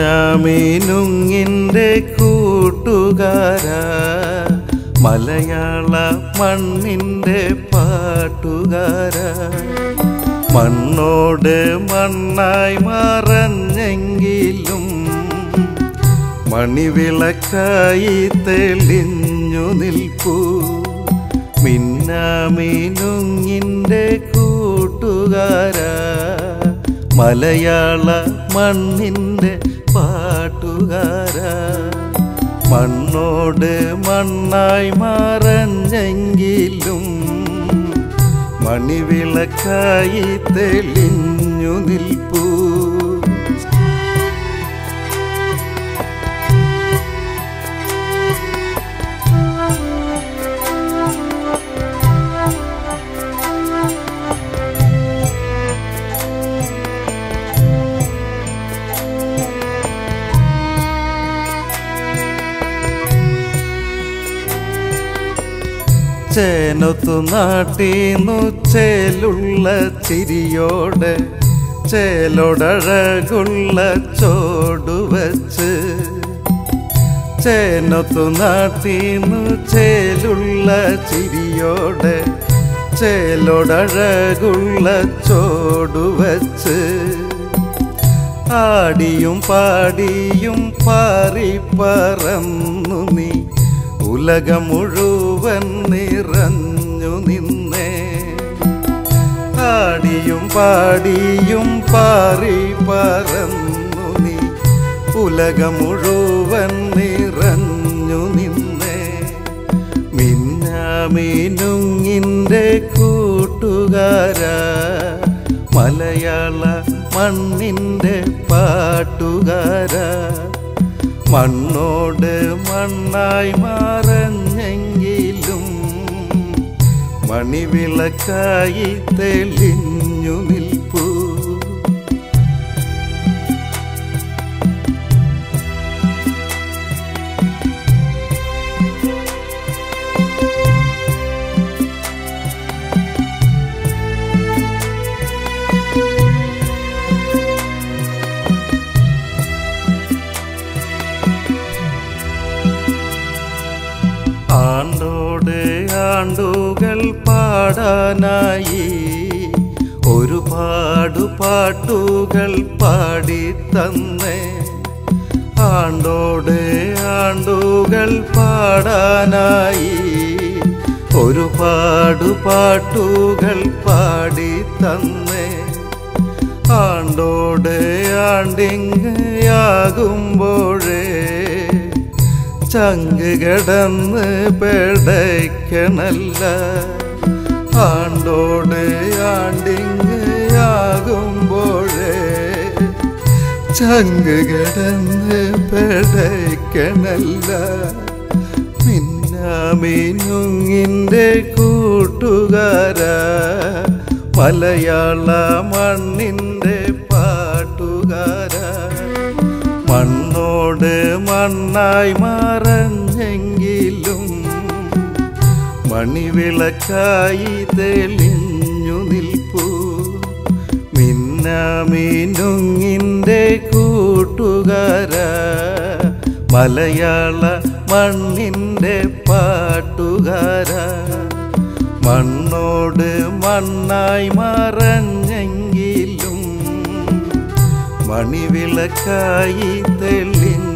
മനമെനുങ്ങിന്റെ കൂട്ടുകാര. മലയാള മണ്ണിന്റെ പാട്ടുകാര. മണ്ണോട് മണ്ണായി മറഞ്ഞെങ്കിലും മണിവിളക്കായി തെളിഞ്ഞു നിൽക്കൂ മിന്നാമീനുങ്ങിന്റെ കൂട്ടുകാരാ. മലയാള മണ്ണിന്റെ പാട്ടുകാര. മണ്ണോട് മണ്ണായി മറഞ്ഞെങ്കിലും മണിവിളക്കായി തെളിഞ്ഞു നിൽപ്പൂ. ചേനത്തു നാട്ടീന്നു ചേലുള്ള ചിരിയോടെ ചേലൊടഴകുള്ള ചോടുവച്ച് ചേനത്തു നാട്ടീന്നു ചേലുള്ള ചിരിയോടെ ചേലൊടഴകുള്ള ചോടുവച്ച് ആടിയും പാടിയും പാറി പറന്നു നീ. ഉലകം മുഴുവൻ നിറഞ്ഞു നിന്നേ. ആടിയും പാടിയും പാറി പറന്നു നീ. ഉലകം മുഴുവൻ നിറഞ്ഞു നിന്നേ. മിന്നാമീനുങ്ങിന്റെ കൂട്ടുകാര. മലയാള മണ്ണിന്റെ പാട്ടുകാര. മണ്ണോട് മണ്ണായി മറഞ്ഞെങ്കിലും മണിവിളക്കായി തെളിഞ്ഞു ആണ്ടുകൾ പാടാനായി. ഒരുപാട് പാട്ടുകൾ പാടി ആണ്ടോടെ ആണ്ടുകൾ പാടാനായി. ഒരുപാട് പാട്ടുകൾ പാടി ആണ്ടോടെ ആണ്ടോട് ആണ്ടിങ്ങയാകുമ്പോഴേ ചങ്ക് കിടന്ന് പെടയ്ക്കണല്ല. ആണ്ടോട് ആണ്ടിങ്ങയാകുമ്പോഴേ ചങ്ക് കിടന്ന് പെടയ്ക്കണല്ല. മിന്നാമിനുങ്ങിന്റെ കൂട്ടുകാര മലയാള മണ്ണിന്റെ പാട്ടുകാര. മണ്ണോട് മണ്ണായി മറഞ്ഞെങ്കിലും മണിവിളക്കായി തെളിഞ്ഞു നിൽപ്പൂ. മിന്നാമീനുങ്ങിന്റെ കൂട്ടുകാര മലയാള മണ്ണിന്റെ പാട്ടുകാര. മണ്ണോട് മണ്ണായി മറഞ്ഞെങ്കിലും മണിവിളക്കായി തെളിഞ്ഞു